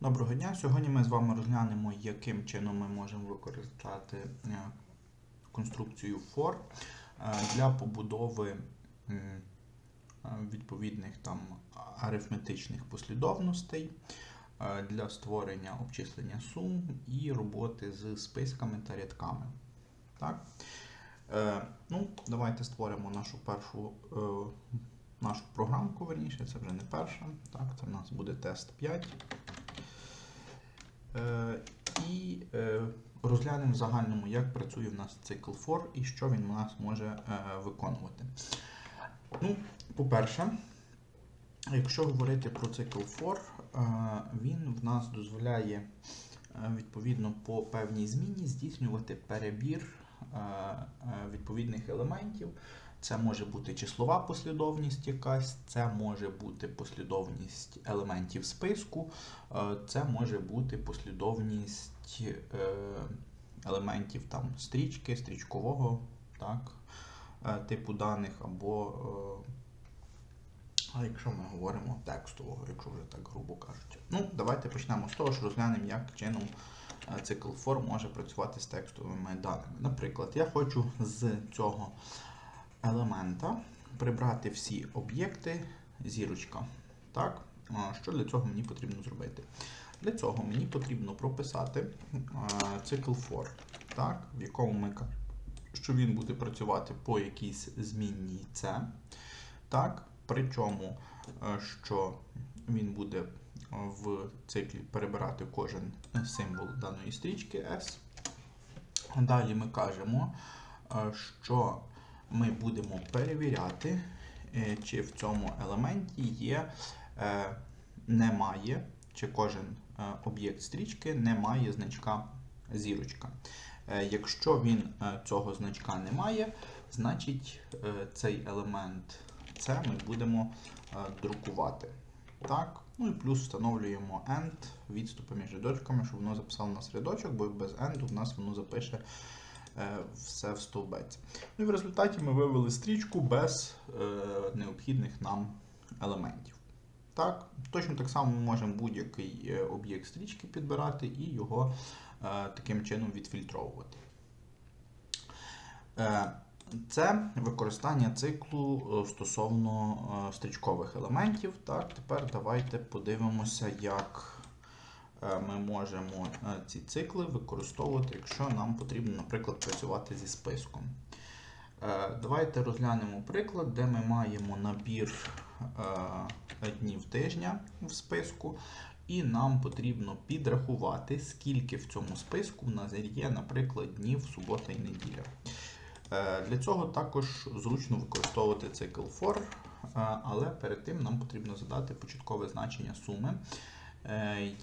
Доброго дня. Сьогодні ми з вами розглянемо, яким чином ми можемо використати е, конструкцію for е, для побудови е, відповідних там арифметичних послідовностей для створення обчислення сум і роботи з списками та рядками. Так? Ну, давайте створимо нашу першу нашу програмку, верніше, це вже не перша. Так, це в нас буде тест 5. Е, І е, розглянемо в загальному, як працює в нас цикл for і що він у нас може е, виконувати. Ну, по-перше, якщо говорити про цикл е, він в нас дозволяє відповідно по певній зміні здійснювати перебір відповідних елементів. Це може бути числова послідовність якась, це може бути послідовність елементів списку, е, це може бути послідовність е, елементів там, стрічки, стрічкового так, е, типу даних, або, якщо ми говоримо текстового, якщо вже так грубо кажучи. Ну, давайте почнемо з того, що розглянемо, як чином цикл for може працювати з текстовими даними. Наприклад, я хочу з цього елемента прибрати всі об'єкти зірочка. Так? Що для цього мені потрібно зробити? Для цього мені потрібно прописати цикл for, так? в якому ми що він буде працювати по якійсь змінній C. Так? Причому, е, що він буде в циклі перебирати кожен символ даної стрічки S. Далі ми кажемо, е, що ми будемо перевіряти, е, чи в цьому елементі є, е, немає, чи кожен е, об'єкт стрічки не має значка зірочка. Якщо він цього значка не має, значить цей елемент це ми будемо друкувати. Так? Ну і плюс встановлюємо end, відступи між рядочками, щоб воно записало у нас рядочок, бо без end в нас воно запише все в стовбець. Ну і в результаті ми вивели стрічку без е, необхідних нам елементів. Так, точно так само ми можемо будь-який е, об'єкт стрічки підбирати і його е, таким чином відфільтровувати. Е, це використання циклу е, стосовно е, стрічкових елементів. Так, тепер давайте подивимося, як е, ми можемо е, ці цикли використовувати, якщо нам потрібно, наприклад, працювати зі списком. Е, Давайте розглянемо приклад, де ми маємо набір е, днів тижня в списку, і нам потрібно підрахувати, скільки в цьому списку в нас є, наприклад, днів субота і неділя. Е, Для цього також зручно використовувати цикл for, е, але перед тим нам потрібно задати початкове значення суми, е,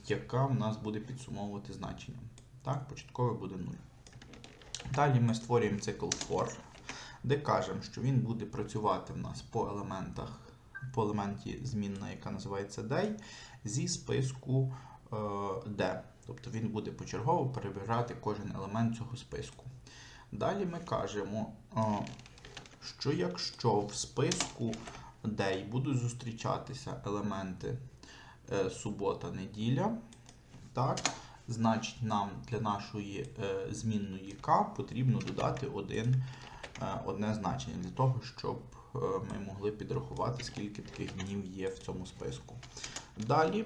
яка в нас буде підсумовувати значення. Так, початкове буде 0. Далі ми створюємо цикл for, де кажемо, що він буде працювати в нас по елементах, по елементі змінна, яка називається day, зі списку е, D. Тобто він буде почергово перебирати кожен елемент цього списку. Далі ми кажемо, е, що якщо в списку day будуть зустрічатися елементи е, субота-неділя, так, значить нам для нашої е, змінної k потрібно додати один, е, одне значення для того, щоб е, ми могли підрахувати, скільки таких днів є в цьому списку. Далі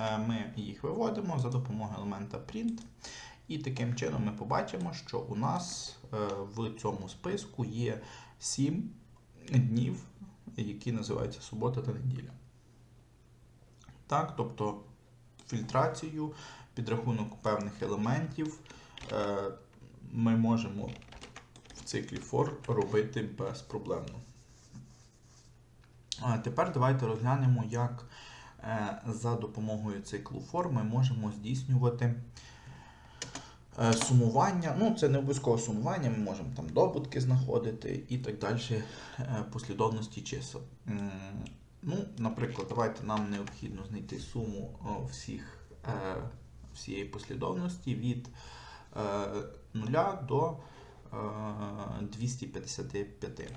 е, ми їх виводимо за допомогою елемента print. І таким чином ми побачимо, що у нас е, в цьому списку є 7 днів, які називаються субота та неділя. Так, тобто фільтрацію, підрахунок певних елементів е, ми можемо в циклі for робити безпроблемно. А тепер давайте розглянемо, як е, за допомогою циклу for ми можемо здійснювати е, сумування. Ну, це не обов'язково сумування, ми можемо там добутки знаходити і так далі послідовності чисел. Ну, наприклад, давайте нам необхідно знайти суму всіх, е, всієї послідовності від е, 0 до е, 255.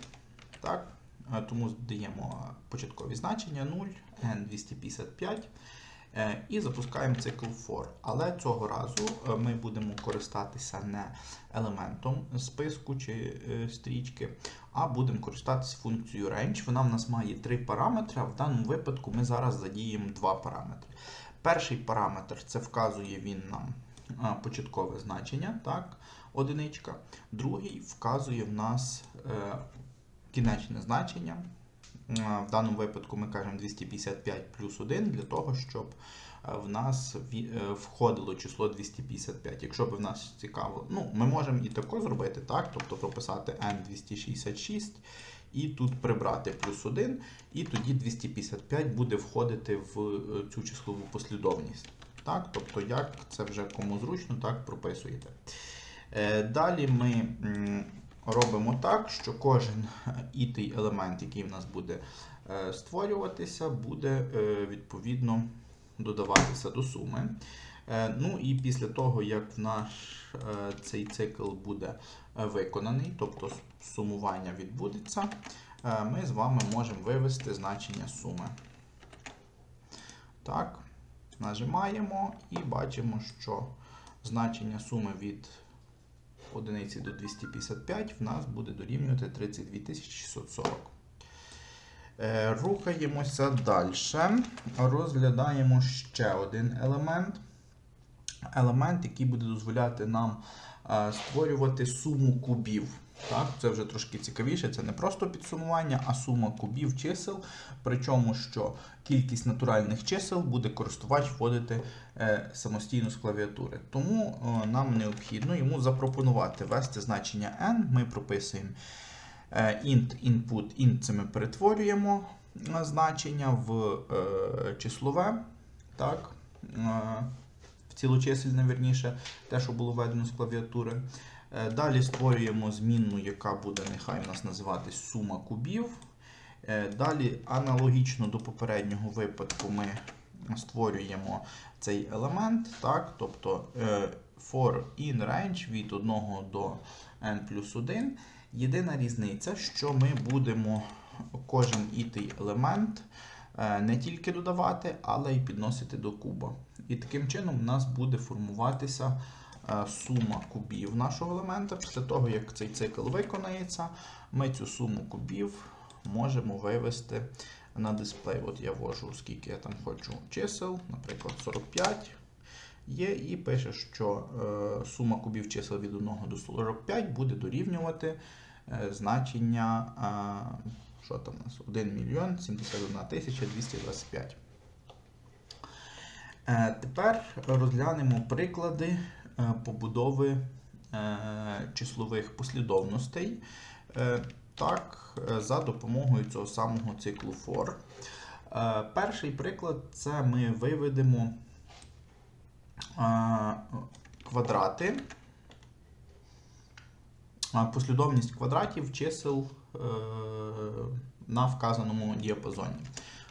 Так? Е, Тому здаємо початкові значення 0, n 255. Е, І запускаємо цикл for. Але цього разу е, ми будемо користатися не елементом списку чи е, стрічки, а будемо користатися функцією range. Вона в нас має три параметри, а в даному випадку ми зараз задіємо два параметри. Перший параметр це вказує він нам початкове значення, так, одиничка. Другий вказує в нас е, кінечне значення. В даному випадку ми кажемо 255 плюс 1 для того, щоб е, в нас е, входило число 255. Якщо б в нас цікаво, ну, ми можемо і тако зробити, так? Тобто прописати n266 і тут прибрати плюс 1, і тоді 255 буде входити в е, цю числову послідовність. Так? Тобто, як це вже кому зручно, так прописуєте. Далі ми робимо так, що кожен ітий елемент, який в нас буде е, створюватися, буде е, відповідно додаватися до суми. Е, Ну і після того, як в наш цей цикл буде виконаний, тобто сумування відбудеться, ми з вами можемо вивести значення суми. Так, нажимаємо і бачимо, що значення суми від одиниці до 255 в нас буде дорівнювати 32 640. Е, Рухаємося далі. Розглядаємо ще один елемент. Елемент, який буде дозволяти нам створювати суму кубів. Так, це вже трошки цікавіше, це не просто підсумування, а сума кубів чисел. Причому, що кількість натуральних чисел буде користувач вводити е, самостійно з клавіатури. Тому е, нам необхідно йому запропонувати ввести значення n. Ми прописуємо е, int input, int це ми перетворюємо значення в числове. Так, цілочисельне, верніше, те, що було введено з клавіатури. Е, Далі створюємо змінну, яка буде нехай у нас називатись сума кубів. Е, Далі, аналогічно до попереднього випадку, ми створюємо цей елемент, так, тобто е, for in range від 1 до n плюс 1. Єдина різниця, що ми будемо кожен ітий елемент не тільки додавати, але й підносити до куба. І таким чином у нас буде формуватися е, сума кубів нашого елемента. Після того, як цей цикл виконається, ми цю суму кубів можемо вивести на дисплей. От я ввожу, скільки я там хочу чисел, наприклад, 45 є, і пише, що е, сума кубів чисел від 1 до 45 буде дорівнювати е, значення, е, що там у нас, 1 мільйон 71 тисяча 225. Е, Тепер розглянемо приклади е, побудови е, числових послідовностей. Так, за допомогою цього самого циклу for. Перший приклад це ми виведемо квадрати, послідовність квадратів чисел на вказаному діапазоні.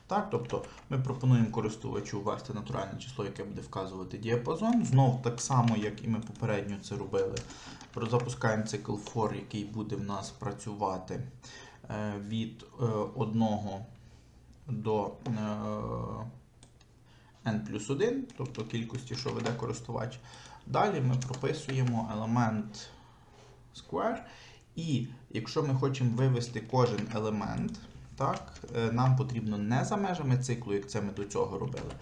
Так, тобто ми пропонуємо користувачу ввести натуральне число, яке буде вказувати діапазон. Знов так само, як і ми попередньо це робили. Запускаємо цикл for, який буде в нас працювати е, від 1 до е, n плюс 1, тобто кількості, що веде користувач. Далі ми прописуємо елемент square. І якщо ми хочемо вивести кожен елемент, так, е, нам потрібно не за межами циклу, як це ми до цього робили,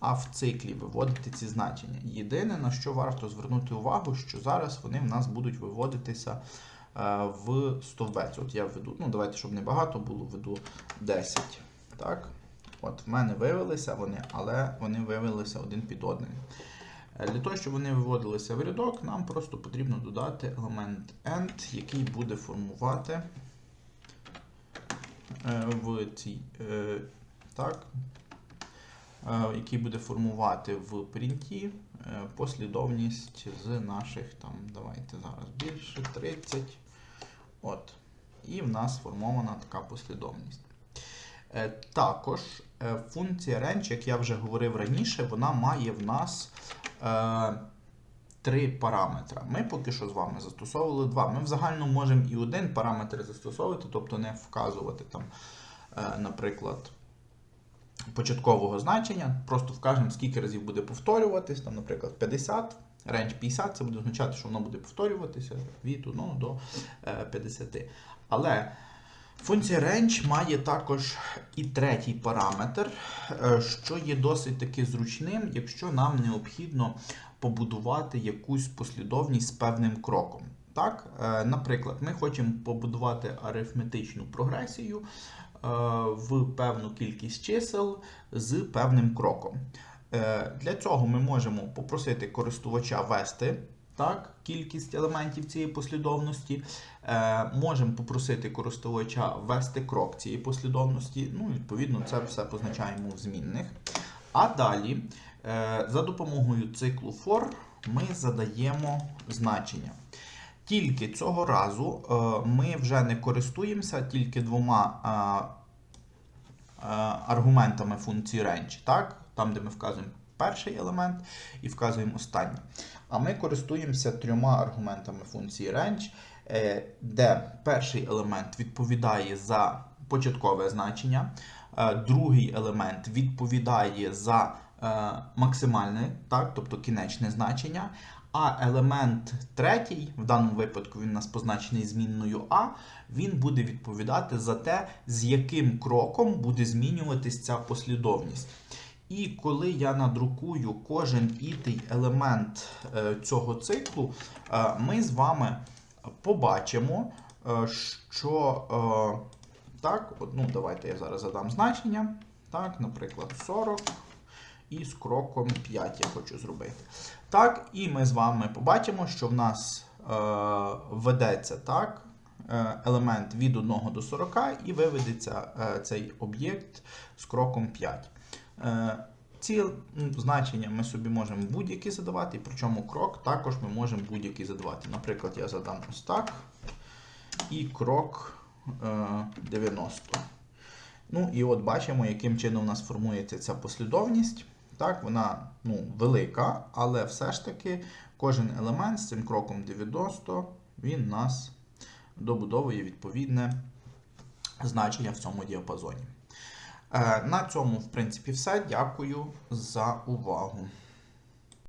а в циклі виводити ці значення. Єдине, на що варто звернути увагу, що зараз вони в нас будуть виводитися е, в стовбець. От я введу, ну давайте, щоб не багато було, введу 10. Так? От в мене вивелися вони, але вони вивелися один під одним. Е, Для того, щоб вони виводилися в рядок, нам просто потрібно додати елемент end, який буде формувати е, в цій, е, так, який буде формувати в принті послідовність з наших там, давайте зараз більше 30. От. І в нас сформована така послідовність. Також функція range, як я вже говорив раніше, вона має в нас три параметри. Ми поки що з вами застосовували два. Ми в загальному можемо і один параметр застосовувати, тобто не вказувати там, е, наприклад, початкового значення, просто вкажемо, скільки разів буде повторюватись, там, наприклад, 50, range 50, це буде означати, що воно буде повторюватися від 1 до е, 50. Але функція range має також і третій параметр, е, що є досить таки зручним, якщо нам необхідно побудувати якусь послідовність з певним кроком. Так? Е, Наприклад, ми хочемо побудувати арифметичну прогресію е, в певну кількість чисел з певним кроком. Для цього ми можемо попросити користувача ввести так, кількість елементів цієї послідовності. Е, Можемо попросити користувача ввести крок цієї послідовності. Ну, відповідно, це все позначаємо в змінних. А далі, е, за допомогою циклу for, ми задаємо значення. Тільки цього разу е, ми вже не користуємося тільки двома е, е, аргументами функції range, так? там, де ми вказуємо перший елемент і вказуємо останній. А ми користуємося трьома аргументами функції range, е, де перший елемент відповідає за початкове значення, е, другий елемент відповідає за е, максимальне, так, тобто кінечне значення. А елемент третій, в даному випадку він у нас позначений змінною А, він буде відповідати за те, з яким кроком буде змінюватись ця послідовність. І коли я надрукую кожен ітий елемент е, цього циклу, е, ми з вами побачимо, е, що так, ну, давайте я зараз задам значення. Так, наприклад, 40 і з кроком 5 я хочу зробити. Так, і ми з вами побачимо, що в нас е, ведеться так, елемент від 1 до 40 і виведеться е, цей об'єкт з кроком 5. Е, ці значення ми собі можемо будь-які задавати, причому крок також ми можемо будь-який задавати. Наприклад, я задам ось так. І крок е, 90. Ну і от бачимо, яким чином у нас формується ця послідовність. Так, вона ну, велика, але все ж таки кожен елемент з цим кроком 90 він нас добудовує відповідне значення в цьому діапазоні. Е, На цьому, в принципі, все. Дякую за увагу.